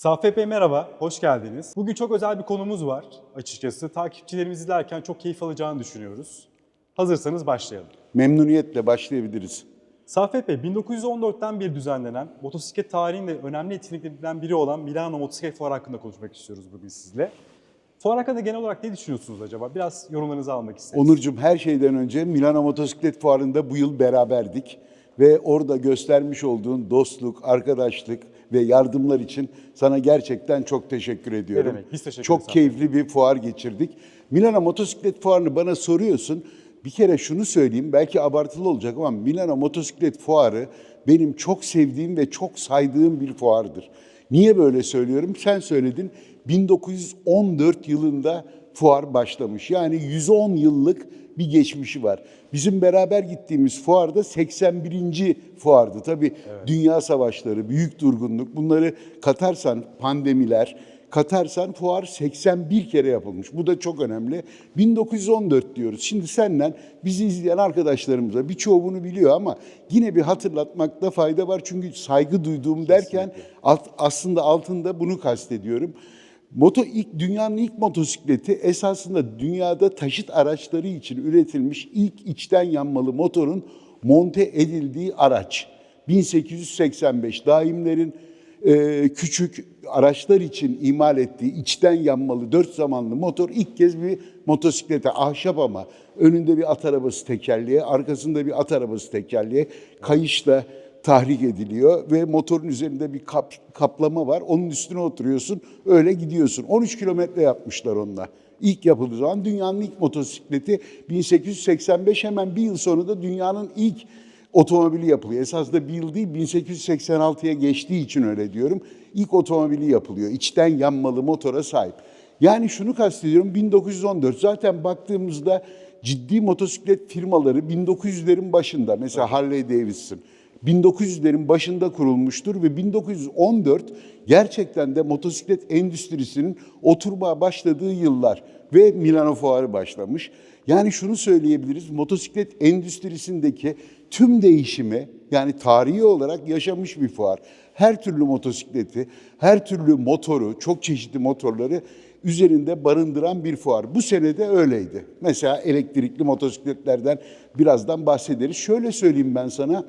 Safep Bey merhaba, hoş geldiniz. Bugün çok özel bir konumuz var açıkçası. Takipçilerimiz izlerken çok keyif alacağını düşünüyoruz. Hazırsanız başlayalım. Memnuniyetle başlayabiliriz. Safep Bey, 1914'ten beri düzenlenen motosiklet tarihinin önemli etkinliklerinden biri olan Milano Motosiklet Fuarı hakkında konuşmak istiyoruz bugün sizle. Fuar hakkında genel olarak ne düşünüyorsunuz acaba? Biraz yorumlarınızı almak isteriz. Onurcuğum her şeyden önce Milano Motosiklet Fuarı'nda bu yıl beraberdik. Ve orada göstermiş olduğun dostluk, arkadaşlık ve yardımlar için sana gerçekten çok teşekkür ediyorum. demek, biz teşekkür Çok keyifli bir fuar geçirdik. Milano Motosiklet Fuarı'nı bana soruyorsun. Bir kere şunu söyleyeyim, belki abartılı olacak ama Milano Motosiklet Fuarı benim çok sevdiğim ve çok saydığım bir fuardır. Niye böyle söylüyorum? Sen söyledin. 1914 yılında fuar başlamış. Yani 110 yıllık bir geçmişi var. Bizim beraber gittiğimiz fuarda 81. fuardı. Tabii dünya savaşları, büyük durgunluk bunları katarsan pandemiler, katarsan fuar 81 kere yapılmış. Bu da çok önemli. 1914 diyoruz. Şimdi senden bizi izleyen arkadaşlarımıza birçoğu bunu biliyor ama yine bir hatırlatmakta fayda var. Çünkü saygı duyduğum derken aslında altında bunu kastediyorum. Moto ilk dünyanın ilk motosikleti esasında dünyada taşıt araçları için üretilmiş ilk içten yanmalı motorun monte edildiği araç. 1885 daimlerin e, küçük araçlar için imal ettiği içten yanmalı dört zamanlı motor ilk kez bir motosiklete ahşap ama önünde bir at arabası tekerleği, arkasında bir at arabası tekerleği, kayışla tahrik ediliyor ve motorun üzerinde bir kap, kaplama var. Onun üstüne oturuyorsun, öyle gidiyorsun. 13 kilometre yapmışlar onunla. İlk yapıldığı zaman dünyanın ilk motosikleti 1885 hemen bir yıl sonra da dünyanın ilk otomobili yapılıyor. Esasında bir yıl değil 1886'ya geçtiği için öyle diyorum. İlk otomobili yapılıyor. İçten yanmalı motora sahip. Yani şunu kastediyorum 1914 zaten baktığımızda ciddi motosiklet firmaları 1900'lerin başında mesela Harley Davidson 1900'lerin başında kurulmuştur ve 1914 gerçekten de motosiklet endüstrisinin oturmaya başladığı yıllar ve Milano Fuarı başlamış. Yani şunu söyleyebiliriz, motosiklet endüstrisindeki tüm değişimi yani tarihi olarak yaşamış bir fuar. Her türlü motosikleti, her türlü motoru, çok çeşitli motorları üzerinde barındıran bir fuar. Bu sene de öyleydi. Mesela elektrikli motosikletlerden birazdan bahsederiz. Şöyle söyleyeyim ben sana.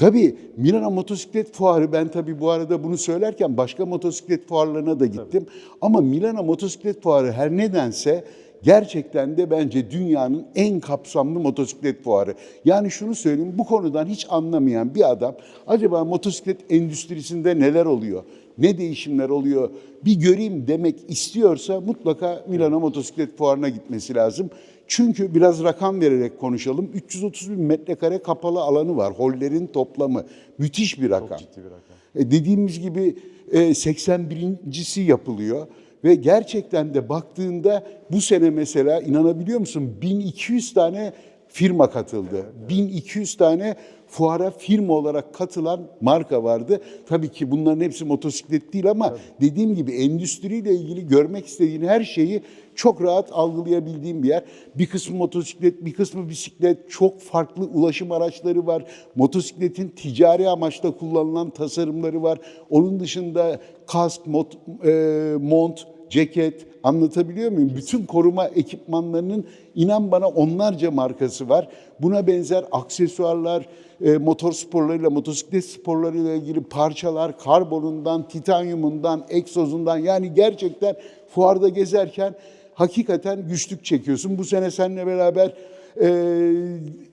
Tabii Milano Motosiklet Fuarı ben tabii bu arada bunu söylerken başka motosiklet fuarlarına da gittim. Ama Milano Motosiklet Fuarı her nedense gerçekten de bence dünyanın en kapsamlı motosiklet fuarı. Yani şunu söyleyeyim bu konudan hiç anlamayan bir adam acaba motosiklet endüstrisinde neler oluyor? Ne değişimler oluyor? Bir göreyim demek istiyorsa mutlaka Milano Motosiklet Fuarı'na gitmesi lazım. Çünkü biraz rakam vererek konuşalım. 330 bin metrekare kapalı alanı var. Hollerin toplamı. Müthiş bir rakam. ciddi bir rakam. E, dediğimiz gibi e, 81.si yapılıyor. Ve gerçekten de baktığında bu sene mesela inanabiliyor musun 1200 tane firma katıldı. 1200 tane fuara firma olarak katılan marka vardı. Tabii ki bunların hepsi motosiklet değil ama dediğim gibi endüstriyle ilgili görmek istediğin her şeyi çok rahat algılayabildiğim bir yer. Bir kısmı motosiklet, bir kısmı bisiklet, çok farklı ulaşım araçları var. Motosikletin ticari amaçla kullanılan tasarımları var. Onun dışında kask, mot, e, mont, ceket anlatabiliyor muyum? Bütün koruma ekipmanlarının inan bana onlarca markası var. Buna benzer aksesuarlar, e, motor sporlarıyla, motosiklet sporlarıyla ilgili parçalar, karbonundan, titanyumundan, egzozundan yani gerçekten fuarda gezerken hakikaten güçlük çekiyorsun. Bu sene seninle beraber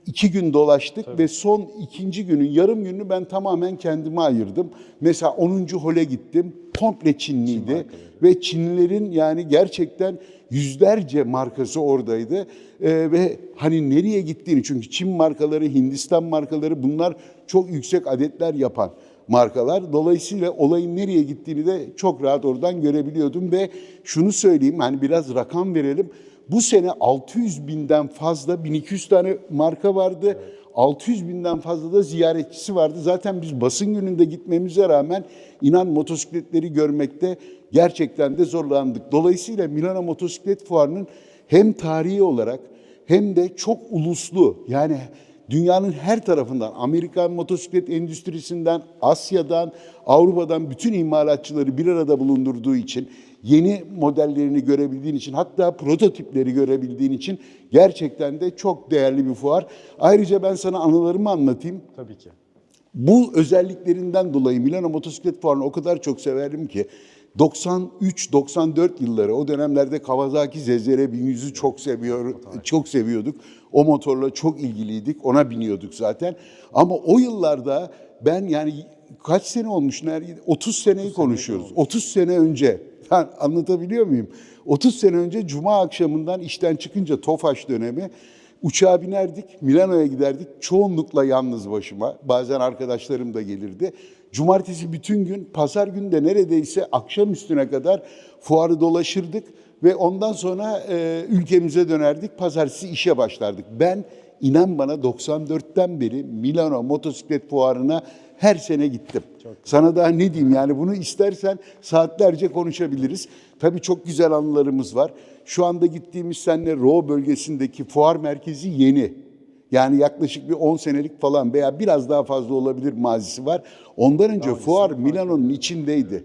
iki gün dolaştık ve son ikinci günün yarım gününü ben tamamen kendime ayırdım. Mesela 10. hole gittim. Komple Çinliydi ve Çinlilerin yani gerçekten yüzlerce markası oradaydı. E, ve hani nereye gittiğini çünkü Çin markaları, Hindistan markaları bunlar çok yüksek adetler yapan markalar. Dolayısıyla olayın nereye gittiğini de çok rahat oradan görebiliyordum ve şunu söyleyeyim hani biraz rakam verelim. Bu sene 600 binden fazla 1200 tane marka vardı. 600 binden fazla da ziyaretçisi vardı. Zaten biz basın gününde gitmemize rağmen inan motosikletleri görmekte gerçekten de zorlandık. Dolayısıyla Milano Motosiklet Fuarı'nın hem tarihi olarak hem de çok uluslu yani dünyanın her tarafından, Amerikan motosiklet endüstrisinden, Asya'dan, Avrupa'dan bütün imalatçıları bir arada bulundurduğu için, yeni modellerini görebildiğin için, hatta prototipleri görebildiğin için gerçekten de çok değerli bir fuar. Ayrıca ben sana anılarımı anlatayım. Tabii ki. Bu özelliklerinden dolayı Milano Motosiklet Fuarı'nı o kadar çok severim ki 93-94 yılları o dönemlerde Kawasaki ZR 1100'ü çok seviyor, çok seviyorduk. O motorla çok ilgiliydik. Ona biniyorduk zaten. Ama o yıllarda ben yani kaç sene olmuş? Nerede? 30 seneyi konuşuyoruz. 30 sene önce. Ben anlatabiliyor muyum? 30 sene önce cuma akşamından işten çıkınca Tofaş dönemi Uçağa binerdik, Milano'ya giderdik. Çoğunlukla yalnız başıma. Bazen arkadaşlarım da gelirdi. Cumartesi bütün gün, pazar günü de neredeyse akşam üstüne kadar fuarı dolaşırdık. Ve ondan sonra e, ülkemize dönerdik. Pazartesi işe başlardık. Ben inan bana 94'ten beri Milano Motosiklet Fuarı'na her sene gittim. Sana daha ne diyeyim yani bunu istersen saatlerce konuşabiliriz. Tabii çok güzel anılarımız var. Şu anda gittiğimiz seninle Ro bölgesindeki fuar merkezi yeni. Yani yaklaşık bir 10 senelik falan veya biraz daha fazla olabilir mazisi var. Ondan önce fuar Milano'nun içindeydi.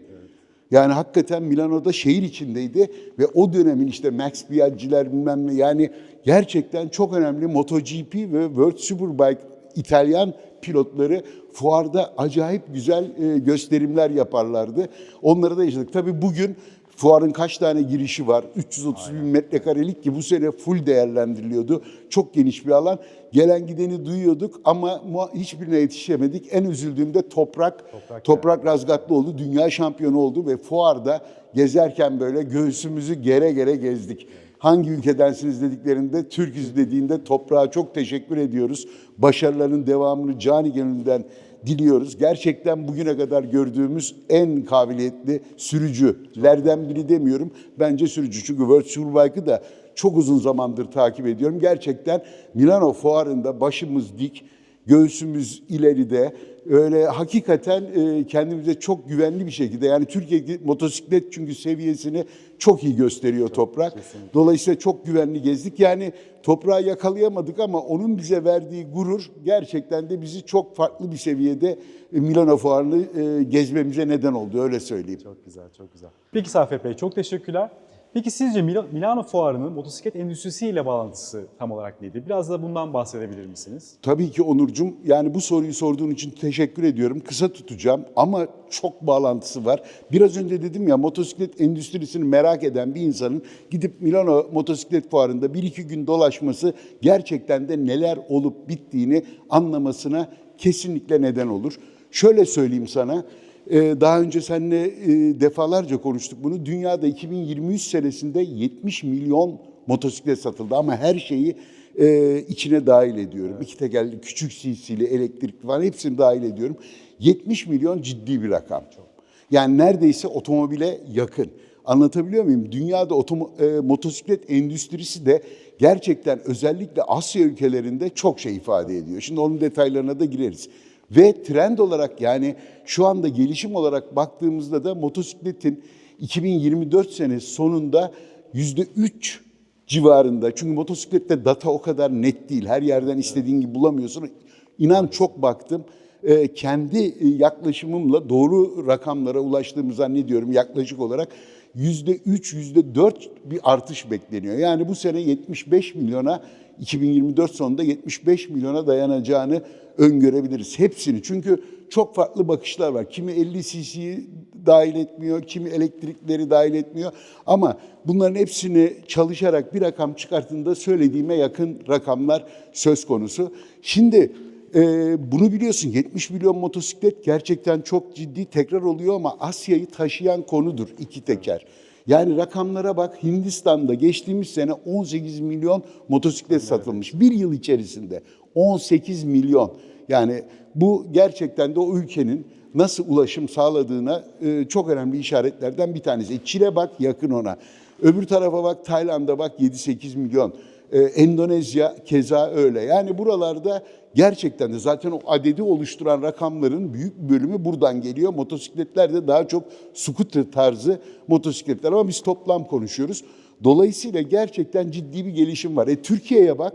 Yani hakikaten Milano'da şehir içindeydi ve o dönemin işte Max Biaggi'ler bilmem ne yani gerçekten çok önemli MotoGP ve World Superbike İtalyan pilotları fuarda acayip güzel e, gösterimler yaparlardı. Onları da yaşadık. Tabii bugün fuarın kaç tane girişi var? 330 bin metrekarelik ki bu sene full değerlendiriliyordu. Çok geniş bir alan. Gelen gideni duyuyorduk ama hiçbirine yetişemedik. En üzüldüğüm de Toprak. Toprak Toprak, Razgatlı oldu. Dünya şampiyonu oldu ve fuarda gezerken böyle göğsümüzü gere gere gezdik. Hangi ülkedensiniz dediklerinde Türküz dediğinde toprağa çok teşekkür ediyoruz. Başarıların devamını cani gönülden diliyoruz. Gerçekten bugüne kadar gördüğümüz en kabiliyetli sürücülerden biri demiyorum. Bence sürücü çünkü World Superbike'ı da çok uzun zamandır takip ediyorum. Gerçekten Milano fuarında başımız dik, göğsümüz ileride. Öyle hakikaten e, kendimize çok güvenli bir şekilde yani Türkiye motosiklet çünkü seviyesini çok iyi gösteriyor toprak. Dolayısıyla çok güvenli gezdik. Yani toprağı yakalayamadık ama onun bize verdiği gurur gerçekten de bizi çok farklı bir seviyede e, Milano Fuarı'nı e, gezmemize neden oldu öyle söyleyeyim. Çok güzel, çok güzel. Peki Safet Bey, çok teşekkürler. Peki sizce Mil- Milano Fuarı'nın motosiklet endüstrisiyle bağlantısı tam olarak neydi? Biraz da bundan bahsedebilir misiniz? Tabii ki Onurcuğum. Yani bu soruyu sorduğun için teşekkür ediyorum. Kısa tutacağım ama çok bağlantısı var. Biraz önce dedim ya motosiklet endüstrisini merak eden bir insanın gidip Milano Motosiklet Fuarı'nda bir iki gün dolaşması gerçekten de neler olup bittiğini anlamasına kesinlikle neden olur. Şöyle söyleyeyim sana. Ee, Daha önce seninle e, defalarca konuştuk bunu. Dünyada 2023 senesinde 70 milyon motosiklet satıldı ama her şeyi e, içine dahil ediyorum. İki tekerli, küçük CC'li, elektrikli falan hepsini dahil ediyorum. 70 milyon ciddi bir rakam. Yani neredeyse otomobile yakın. Anlatabiliyor muyum? Dünyada otomo- e, motosiklet endüstrisi de gerçekten özellikle Asya ülkelerinde çok şey ifade ediyor. Şimdi onun detaylarına da gireriz. Ve trend olarak yani şu anda gelişim olarak baktığımızda da motosikletin 2024 senesi sonunda yüzde üç civarında. Çünkü motosiklette data o kadar net değil. Her yerden istediğin gibi bulamıyorsun. İnan çok baktım. Ee, kendi e, yaklaşımımla doğru rakamlara ulaştığımı zannediyorum yaklaşık olarak. Yüzde üç, yüzde dört bir artış bekleniyor. Yani bu sene 75 milyona, 2024 sonunda 75 milyona dayanacağını öngörebiliriz. Hepsini çünkü çok farklı bakışlar var. Kimi 50 cc'yi dahil etmiyor, kimi elektrikleri dahil etmiyor. Ama bunların hepsini çalışarak bir rakam çıkarttığında söylediğime yakın rakamlar söz konusu. Şimdi e, bunu biliyorsun 70 milyon motosiklet gerçekten çok ciddi tekrar oluyor ama Asya'yı taşıyan konudur iki teker. Yani rakamlara bak Hindistan'da geçtiğimiz sene 18 milyon motosiklet satılmış. Bir yıl içerisinde 18 milyon. Yani bu gerçekten de o ülkenin nasıl ulaşım sağladığına e, çok önemli işaretlerden bir tanesi. E, Çile bak yakın ona. Öbür tarafa bak Tayland'a bak 7-8 milyon. Ee, Endonezya keza öyle. Yani buralarda gerçekten de zaten o adedi oluşturan rakamların büyük bölümü buradan geliyor. Motosikletler de daha çok scooter tarzı motosikletler ama biz toplam konuşuyoruz. Dolayısıyla gerçekten ciddi bir gelişim var. E Türkiye'ye bak.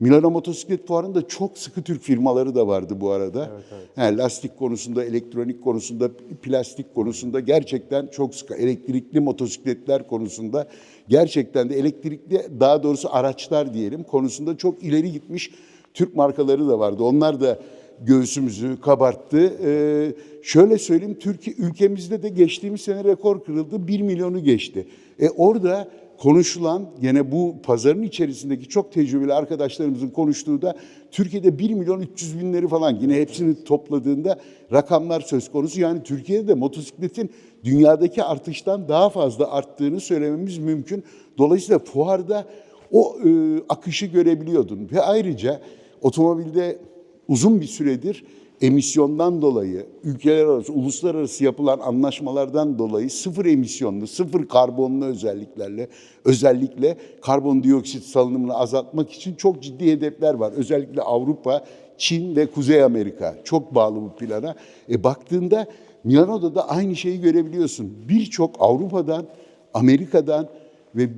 Milano Motosiklet Fuarı'nda çok sıkı Türk firmaları da vardı bu arada. Yani lastik konusunda, elektronik konusunda, plastik konusunda gerçekten çok sıkı. Elektrikli motosikletler konusunda gerçekten de elektrikli daha doğrusu araçlar diyelim konusunda çok ileri gitmiş Türk markaları da vardı. Onlar da göğsümüzü kabarttı. Ee, şöyle söyleyeyim, Türkiye ülkemizde de geçtiğimiz sene rekor kırıldı. 1 milyonu geçti. E orada konuşulan gene bu pazarın içerisindeki çok tecrübeli arkadaşlarımızın konuştuğu da Türkiye'de 1 milyon 300 binleri falan yine hepsini topladığında rakamlar söz konusu. Yani Türkiye'de de motosikletin dünyadaki artıştan daha fazla arttığını söylememiz mümkün. Dolayısıyla fuarda o e, akışı görebiliyordun ve ayrıca otomobilde uzun bir süredir emisyondan dolayı, ülkeler arası, uluslararası yapılan anlaşmalardan dolayı sıfır emisyonlu, sıfır karbonlu özelliklerle, özellikle karbondioksit salınımını azaltmak için çok ciddi hedefler var. Özellikle Avrupa, Çin ve Kuzey Amerika çok bağlı bu plana. E baktığında Milano'da da aynı şeyi görebiliyorsun. Birçok Avrupa'dan, Amerika'dan ve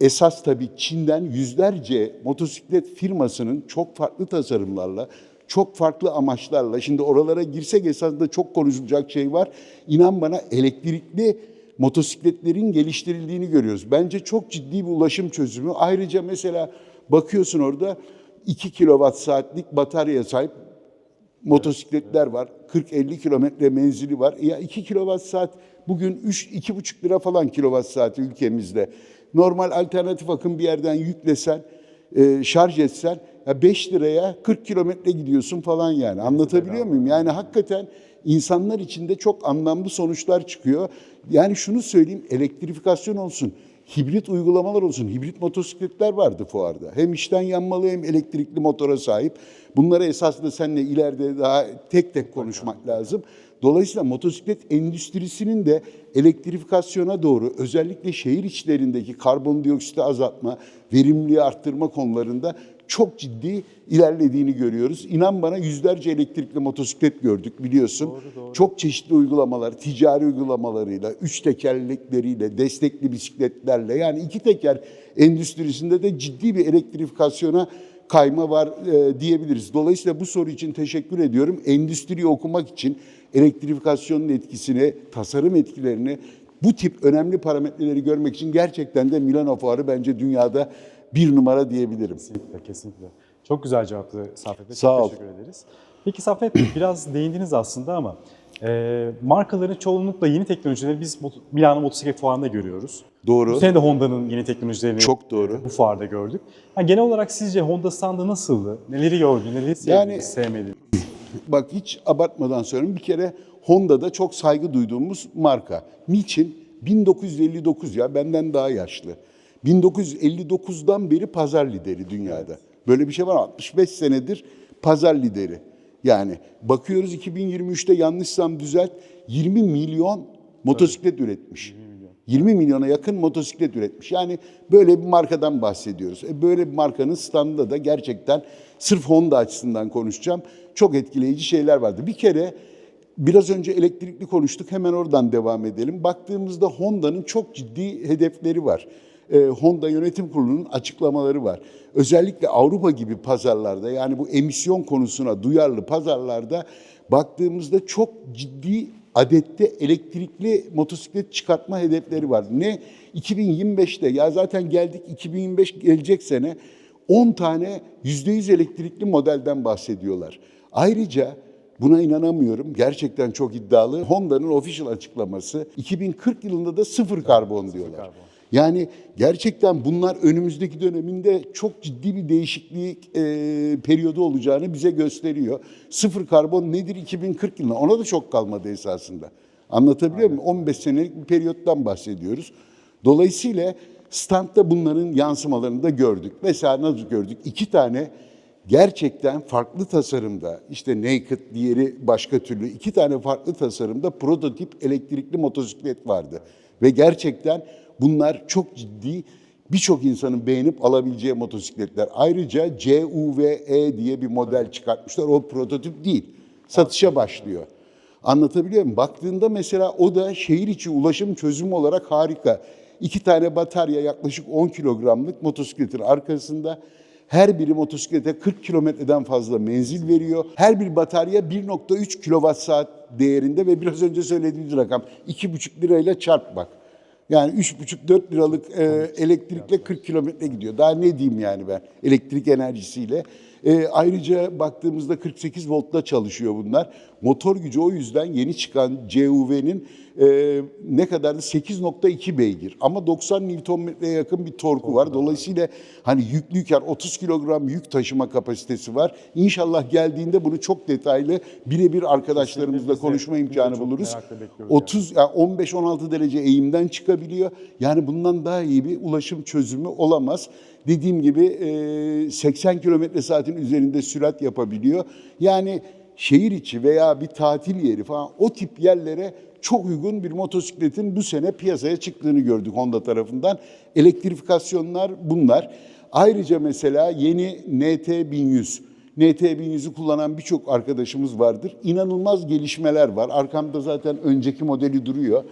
esas tabii Çin'den yüzlerce motosiklet firmasının çok farklı tasarımlarla, çok farklı amaçlarla, şimdi oralara girsek esasında çok konuşulacak şey var. İnan bana elektrikli motosikletlerin geliştirildiğini görüyoruz. Bence çok ciddi bir ulaşım çözümü. Ayrıca mesela bakıyorsun orada 2 kilowatt saatlik bataryaya sahip motosikletler var. 40-50 kilometre menzili var. Ya 2 kilowatt saat bugün 3 2,5 lira falan kilowatt saati ülkemizde. Normal alternatif akım bir yerden yüklesen, e, şarj etsen ya 5 liraya 40 kilometre gidiyorsun falan yani. Anlatabiliyor muyum? Yani hakikaten insanlar içinde çok anlamlı sonuçlar çıkıyor. Yani şunu söyleyeyim, elektrifikasyon olsun, hibrit uygulamalar olsun. Hibrit motosikletler vardı fuarda. Hem içten yanmalı hem elektrikli motora sahip. Bunlara esasında seninle ileride daha tek tek konuşmak lazım. Dolayısıyla motosiklet endüstrisinin de elektrifikasyona doğru özellikle şehir içlerindeki karbondioksiti azaltma, verimliliği arttırma konularında çok ciddi ilerlediğini görüyoruz. İnan bana yüzlerce elektrikli motosiklet gördük biliyorsun. Çok çeşitli uygulamalar, ticari uygulamalarıyla, üç tekerlekleriyle, destekli bisikletlerle yani iki teker endüstrisinde de ciddi bir elektrifikasyona kayma var e, diyebiliriz. Dolayısıyla bu soru için teşekkür ediyorum. Endüstriyi okumak için elektrifikasyonun etkisini, tasarım etkilerini, bu tip önemli parametreleri görmek için gerçekten de Milano Fuarı bence dünyada bir numara diyebilirim. Kesinlikle, kesinlikle. Çok güzel cevapladı Saffet Bey. Sağ Çok ol. teşekkür ederiz. Peki Saffet Bey, biraz değindiniz aslında ama e, markaların çoğunlukla yeni teknolojileri biz Milano Motosiklet Fuarı'nda görüyoruz. Bu Doğru. sene de Honda'nın yeni teknolojilerini Çok doğru. bu fuarda gördük. Ha, genel olarak sizce Honda standı nasıldı? Neleri gördün, neleri sevdiniz, Yani- sevmediniz? Bak hiç abartmadan söylüyorum. Bir kere Honda'da çok saygı duyduğumuz marka. Niçin? 1959 ya benden daha yaşlı. 1959'dan beri pazar lideri dünyada. Böyle bir şey var 65 senedir pazar lideri. Yani bakıyoruz 2023'te yanlışsam düzelt 20 milyon motosiklet üretmiş. 20 milyona yakın motosiklet üretmiş. Yani böyle bir markadan bahsediyoruz. E böyle bir markanın standında da gerçekten sırf Honda açısından konuşacağım. Çok etkileyici şeyler vardı. Bir kere biraz önce elektrikli konuştuk. Hemen oradan devam edelim. Baktığımızda Honda'nın çok ciddi hedefleri var. E, Honda Yönetim Kurulu'nun açıklamaları var. Özellikle Avrupa gibi pazarlarda yani bu emisyon konusuna duyarlı pazarlarda baktığımızda çok ciddi adette elektrikli motosiklet çıkartma hedefleri var. Ne 2025'te ya zaten geldik 2025 gelecek sene 10 tane %100 elektrikli modelden bahsediyorlar. Ayrıca buna inanamıyorum. Gerçekten çok iddialı. Honda'nın official açıklaması 2040 yılında da sıfır karbon diyorlar. karbon. Yani gerçekten bunlar önümüzdeki döneminde çok ciddi bir değişiklik e, periyodu olacağını bize gösteriyor. Sıfır karbon nedir 2040 yılında? Ona da çok kalmadı esasında. Anlatabiliyor muyum? 15 senelik bir periyottan bahsediyoruz. Dolayısıyla standta bunların yansımalarını da gördük. Mesela nasıl gördük? İki tane gerçekten farklı tasarımda işte naked diğeri başka türlü iki tane farklı tasarımda prototip elektrikli motosiklet vardı. Ve gerçekten bunlar çok ciddi birçok insanın beğenip alabileceği motosikletler. Ayrıca CUVE diye bir model çıkartmışlar. O prototip değil. Satışa başlıyor. Anlatabiliyor muyum? Baktığında mesela o da şehir içi ulaşım çözümü olarak harika. İki tane batarya yaklaşık 10 kilogramlık motosikletin arkasında Her biri motosiklete 40 kilometreden fazla menzil veriyor. Her bir batarya 1.3 kilowatt saat değerinde ve biraz önce söylediğimiz rakam 2,5 lirayla çarp bak. Yani 3,5-4 liralık e, elektrikle 40 kilometre gidiyor. Daha ne diyeyim yani ben elektrik enerjisiyle. E, ayrıca baktığımızda 48 voltla çalışıyor bunlar. Motor gücü o yüzden yeni çıkan CUV'nin e, ne kadardı? 8.2 beygir. Ama 90 Nm'ye yakın bir torku var. Dolayısıyla hani yüklüyken 30 kilogram yük taşıma kapasitesi var. İnşallah geldiğinde bunu çok detaylı birebir arkadaşlarımızla konuşma imkanı buluruz. merakla bekliyoruz 30 yani 15-16 derece eğimden çıkabiliyor. Yani bundan daha iyi bir ulaşım çözümü olamaz. Dediğim gibi e, 80 kilometre saatin üzerinde sürat yapabiliyor. Yani şehir içi veya bir tatil yeri falan o tip yerlere çok uygun bir motosikletin bu sene piyasaya çıktığını gördük Honda tarafından. Elektrifikasyonlar bunlar. Ayrıca mesela yeni NT 1100 NT 1100'ü kullanan birçok arkadaşımız vardır. İnanılmaz gelişmeler var. Arkamda zaten önceki modeli duruyor.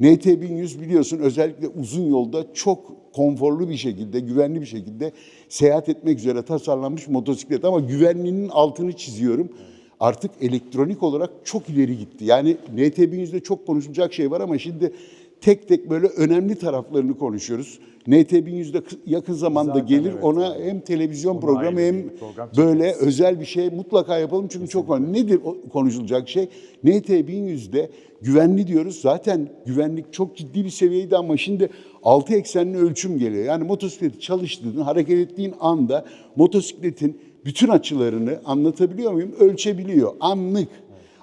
NT 1100 biliyorsun özellikle uzun yolda çok konforlu bir şekilde, güvenli bir şekilde seyahat etmek üzere tasarlanmış motosiklet. Ama güvenliğinin altını çiziyorum. Artık elektronik olarak çok ileri gitti. Yani NT 1100'de çok konuşulacak şey var ama şimdi tek tek böyle önemli taraflarını konuşuyoruz. NT 1100'de yakın zamanda Zaten gelir. evet, Ona hem televizyon Ona programı hem program böyle özel bir şey mutlaka yapalım çünkü çok önemli. Nedir konuşulacak şey? NT 1100'de güvenli diyoruz. Zaten güvenlik çok ciddi bir seviyeydi ama şimdi 6 eksenli ölçüm geliyor. Yani motosikleti çalıştırdığın, hareket ettiğin anda motosikletin bütün açılarını anlatabiliyor muyum? Ölçebiliyor. Anlık.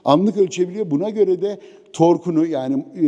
Anlık ölçebiliyor. Buna göre de torkunu yani e,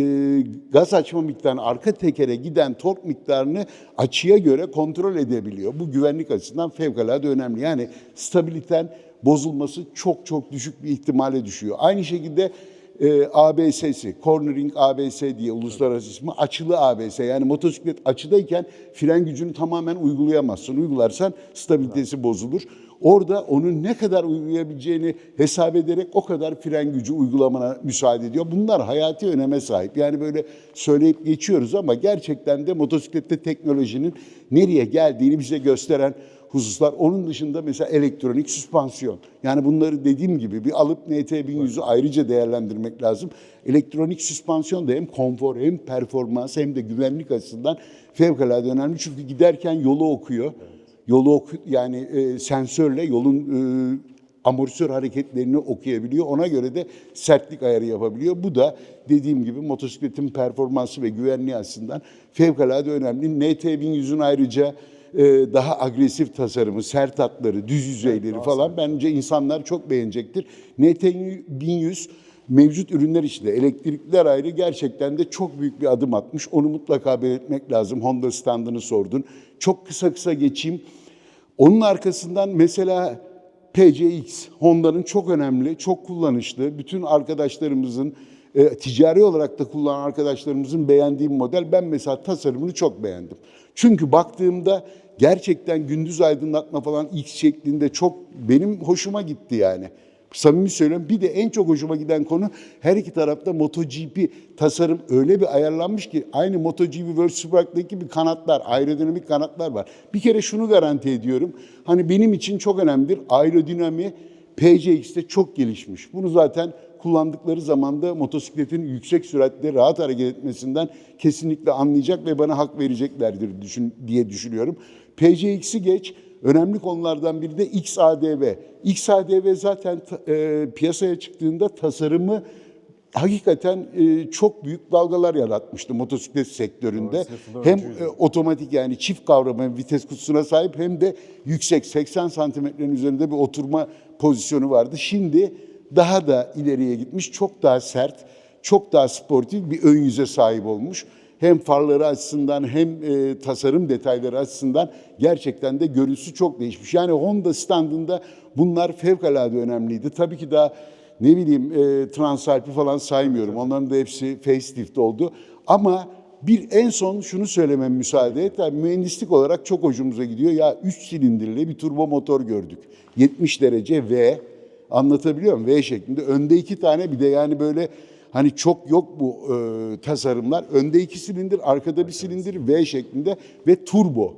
gaz açma miktarını, arka tekere giden tork miktarını açıya göre kontrol edebiliyor. Bu güvenlik açısından fevkalade önemli. Yani stabiliten bozulması çok çok düşük bir ihtimale düşüyor. Aynı şekilde e, ABS'si, Cornering ABS diye uluslararası ismi açılı ABS. Yani motosiklet açıdayken fren gücünü tamamen uygulayamazsın. Uygularsan stabilitesi bozulur. Orada onun ne kadar uygulayabileceğini hesap ederek o kadar fren gücü uygulamana müsaade ediyor. Bunlar hayati öneme sahip. Yani böyle söyleyip geçiyoruz ama gerçekten de motosiklette teknolojinin nereye geldiğini bize gösteren hususlar. Onun dışında mesela elektronik süspansiyon. Yani bunları dediğim gibi bir alıp NT 1100'ü ayrıca değerlendirmek lazım. Elektronik süspansiyon da hem konfor hem performans hem de güvenlik açısından fevkalade önemli. Çünkü giderken yolu okuyor. Yolu yani e, sensörle yolun e, amortisör hareketlerini okuyabiliyor. Ona göre de sertlik ayarı yapabiliyor. Bu da dediğim gibi motosikletin performansı ve güvenliği açısından fevkalade önemli. NT 1100'ün ayrıca e, daha agresif tasarımı, sert hatları, düz yüzeyleri falan bence insanlar çok beğenecektir. NT 1100 mevcut ürünler içinde elektrikliler ayrı gerçekten de çok büyük bir adım atmış. Onu mutlaka belirtmek lazım. Honda standını sordun. Çok kısa kısa geçeyim. Onun arkasından mesela PCX, Honda'nın çok önemli, çok kullanışlı, bütün arkadaşlarımızın, e, ticari olarak da kullanan arkadaşlarımızın beğendiği model. Ben mesela tasarımını çok beğendim. Çünkü baktığımda gerçekten gündüz aydınlatma falan X şeklinde çok benim hoşuma gitti yani. Samimi söylüyorum. Bir de en çok hoşuma giden konu her iki tarafta MotoGP tasarım öyle bir ayarlanmış ki aynı MotoGP World Superbike'daki gibi kanatlar, aerodinamik kanatlar var. Bir kere şunu garanti ediyorum. Hani benim için çok önemlidir. Aerodinami PCX'te çok gelişmiş. Bunu zaten kullandıkları zaman da motosikletin yüksek süratte rahat hareket etmesinden kesinlikle anlayacak ve bana hak vereceklerdir düşün, diye düşünüyorum. PCX'i geç, önemli konulardan biri de XADV. XADV zaten e, piyasaya çıktığında tasarımı hakikaten e, çok büyük dalgalar yaratmıştı motosiklet sektöründe. Hem e, otomatik yani çift kavrama vites kutusuna sahip hem de yüksek 80 santimetrenin üzerinde bir oturma pozisyonu vardı. Şimdi daha da ileriye gitmiş, çok daha sert, çok daha sportif bir ön yüze sahip olmuş. Hem farları açısından hem e, tasarım detayları açısından gerçekten de görüntüsü çok değişmiş. Yani Honda standında bunlar fevkalade önemliydi. Tabii ki daha ne bileyim e, Transalp'i falan saymıyorum. Onların da hepsi facelift oldu. Ama bir en son şunu söylemem müsaade et. Yani mühendislik olarak çok hoşumuza gidiyor. Ya 3 silindirli bir turbo motor gördük. 70 derece V. Anlatabiliyor muyum? V şeklinde. Önde iki tane bir de yani böyle hani çok yok bu e, tasarımlar. Önde iki silindir, arkada bir silindir V şeklinde ve turbo.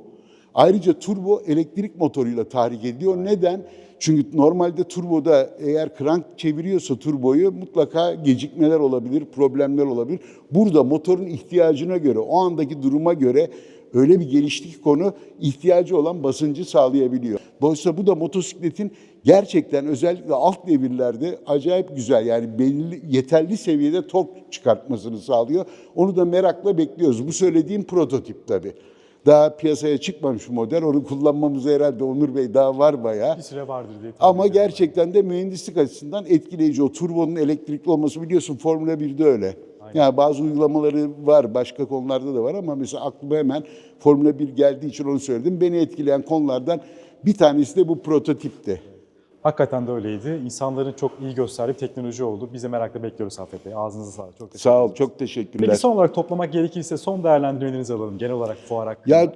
Ayrıca turbo elektrik motoruyla tahrik ediyor. Neden? Çünkü normalde turboda eğer krank çeviriyorsa turboyu mutlaka gecikmeler olabilir, problemler olabilir. Burada motorun ihtiyacına göre, o andaki duruma göre öyle bir gelişti ki konu ihtiyacı olan basıncı sağlayabiliyor. Dolayısıyla bu da motosikletin gerçekten özellikle alt devirlerde acayip güzel yani belli yeterli seviyede tork çıkartmasını sağlıyor. Onu da merakla bekliyoruz. Bu söylediğim prototip tabii. Daha piyasaya çıkmamış model. Onu kullanmamıza herhalde Onur Bey daha var bayağı. Bir süre vardır diye Ama gerçekten de mühendislik açısından etkileyici. O turbonun elektrikli olması biliyorsun Formula 1'de öyle. Yani bazı uygulamaları var, başka konularda da var ama mesela aklıma hemen Formula 1 geldiği için onu söyledim. Beni etkileyen konulardan bir tanesi de bu prototipti. Hakikaten de öyleydi. İnsanların çok iyi gösterdiği bir teknoloji oldu. Biz de merakla bekliyoruz Afet Bey. Ağzınıza sağlık. Çok teşekkür Sağ ol, çok teşekkürler. Peki son olarak toplamak gerekirse son değerlendirmelerinizi alalım genel olarak fuar hakkında. Ya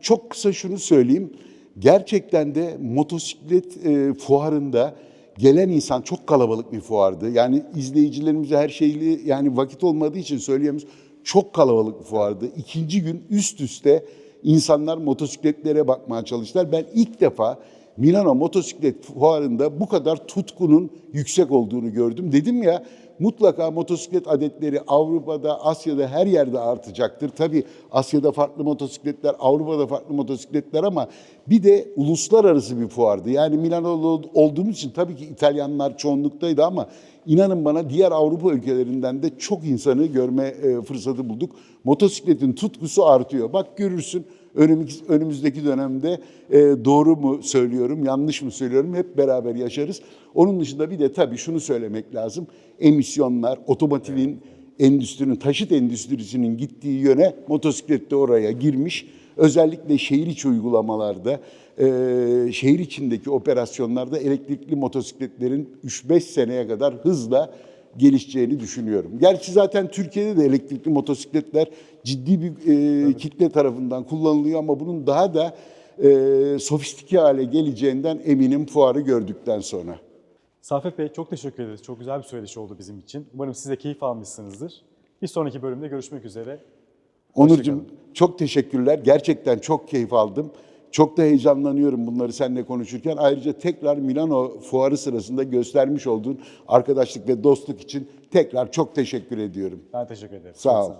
çok kısa şunu söyleyeyim. Gerçekten de motosiklet e, fuarında gelen insan çok kalabalık bir fuardı. Yani izleyicilerimize her şeyli yani vakit olmadığı için söyleyemiyoruz. Çok kalabalık bir fuardı. İkinci gün üst üste insanlar motosikletlere bakmaya çalıştılar. Ben ilk defa Milano Motosiklet Fuarı'nda bu kadar tutkunun yüksek olduğunu gördüm. Dedim ya mutlaka motosiklet adetleri Avrupa'da, Asya'da her yerde artacaktır. Tabii Asya'da farklı motosikletler, Avrupa'da farklı motosikletler ama bir de uluslararası bir fuardı. Yani Milano'da olduğumuz için tabii ki İtalyanlar çoğunluktaydı ama inanın bana diğer Avrupa ülkelerinden de çok insanı görme e, fırsatı bulduk. Motosikletin tutkusu artıyor. Bak görürsün önümüzdeki dönemde e, doğru mu söylüyorum, yanlış mı söylüyorum hep beraber yaşarız. Onun dışında bir de tabii şunu söylemek lazım. Emisyonlar, otomotivin, endüstrinin, taşıt endüstrisinin gittiği yöne motosiklet de oraya girmiş. Özellikle şehir içi uygulamalarda, e, şehir içindeki operasyonlarda elektrikli motosikletlerin 3-5 seneye kadar hızla gelişeceğini düşünüyorum. Gerçi zaten Türkiye'de de elektrikli motosikletler ciddi bir e, kitle tarafından kullanılıyor ama bunun daha da e, sofistike hale geleceğinden eminim fuarı gördükten sonra. Safet Bey çok teşekkür ederiz. Çok güzel bir söyleşi oldu bizim için. Umarım siz de keyif almışsınızdır. Bir sonraki bölümde görüşmek üzere. Onurcuğum çok teşekkürler. Gerçekten çok keyif aldım. Çok da heyecanlanıyorum bunları seninle konuşurken. Ayrıca tekrar Milano fuarı sırasında göstermiş olduğun arkadaşlık ve dostluk için tekrar çok teşekkür ediyorum. Ben teşekkür ederim. Sağ Çok ol.